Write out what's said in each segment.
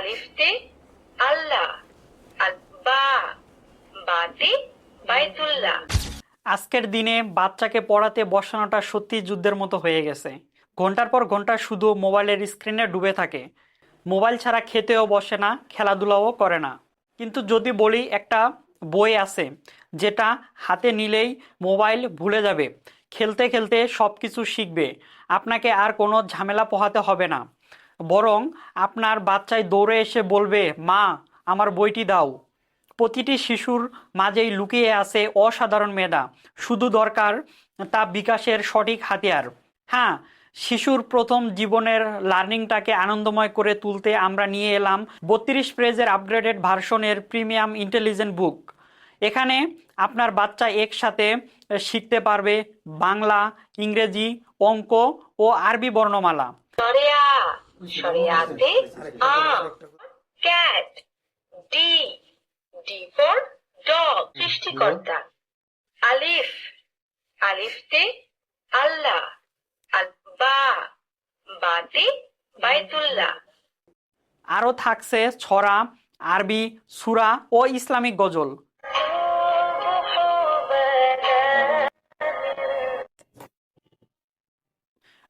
আলিফতে আল্লাহ বা বাতে, বাইতুল্লাহ। আজকের দিনে বাচ্চাকে পড়াতে বসানোটা সত্যি যুদ্ধের মতো হয়ে গেছে। ঘণ্টার পর ঘণ্টা শুধু মোবাইলের স্ক্রিনে ডুবে থাকে। মোবাইল ছাড়া খেতেও বসে না, খেলাধুলাও করে না। কিন্তু যদি বলি একটা বই আছে, যেটা হাতে নিলেই মোবাইল ভুলে যাবে, খেলতে খেলতে সব কিছু শিখবে। আপনাকে আর কোনো ঝামেলা পোহাতে হবে না। বরং আপনার বাচ্চায় দৌড়ে এসে বলবে, মা, আমার বইটি দাও। প্রতিটি শিশুর মাঝেই লুকিয়ে আছে অসাধারণ মেধা, শুধু দরকার তা বিকাশের সঠিক হাতিয়ার। হ্যাঁ শিশুর প্রথম জীবনের লার্নিংটাকে আনন্দময় করে তুলতে আমরা নিয়ে এলাম বত্রিশ পেজের আপগ্রেডেড ভার্সনের প্রিমিয়াম ইন্টেলিজেন্ট বুক। এখানে আপনার বাচ্চা একসাথে শিখতে পারবে বাংলা, ইংরেজি, অঙ্ক ও আরবি বর্ণমালা। সরেয়াতে আম cat D D for dog সৃষ্টিকর্তা। আলিফ, আলিফতে আল্লাহ। আল বা, বাতে বাইতুল্লাহ। আরও থাকছে ছড়া, আরবি, সুরা ও ইসলামিক গজল।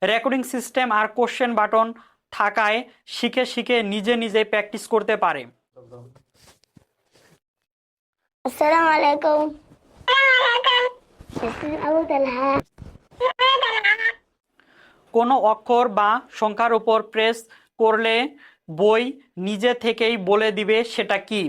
রেকর্ডিং সিস্টেম আর কোশ্চেন বাটন থাকায় শিখে শিখে নিজে নিজে প্র্যাকটিস করতে পারে। কোনো অক্ষর বা সংখ্যার উপর প্রেস করলে বই নিজে থেকেই বলে দিবে সেটা কি?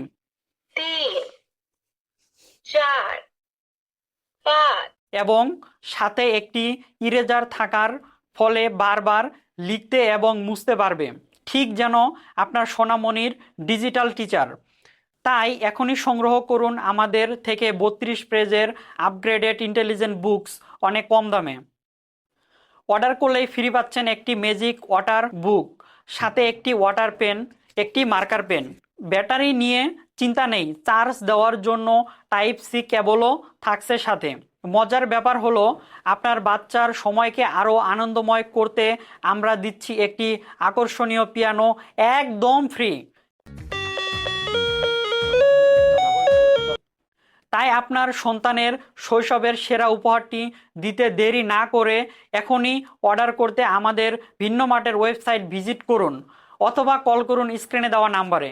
এবং সাথে একটি ইরেজার থাকার ফলে বারবার লিখতে এবং মুছতে পারবে। ঠিক যেন আপনার সোনামণির ডিজিটাল টিচার। তাই এখনই সংগ্রহ করুন আমাদের থেকে বত্রিশ পেজের আপগ্রেডেড ইন্টেলিজেন্ট বুকস অনেক কম দামে। অর্ডার করলেই ফ্রি পাচ্ছেন একটি ম্যাজিক ওয়াটার বুক সাথে একটি ওয়াটার পেন একটি মার্কার পেন ব্যাটারি নিয়ে চিন্তা নেই চার্জ দেওয়ার জন্য টাইপ সি কেবলও থাকছে সাথে। মজার ব্যাপার হলো, আপনার বাচ্চার সময়কে আরও আনন্দময় করতে আমরা দিচ্ছি একটি আকর্ষণীয় পিয়ানো একদম ফ্রি তাই আপনার সন্তানের শৈশবের সেরা উপহারটি দিতে দেরি না করে এখনই অর্ডার করতে আমাদের ভিন্ন মাঠের ওয়েবসাইট ভিজিট করুন, অথবা কল করুন স্ক্রিনে দেওয়া নাম্বারে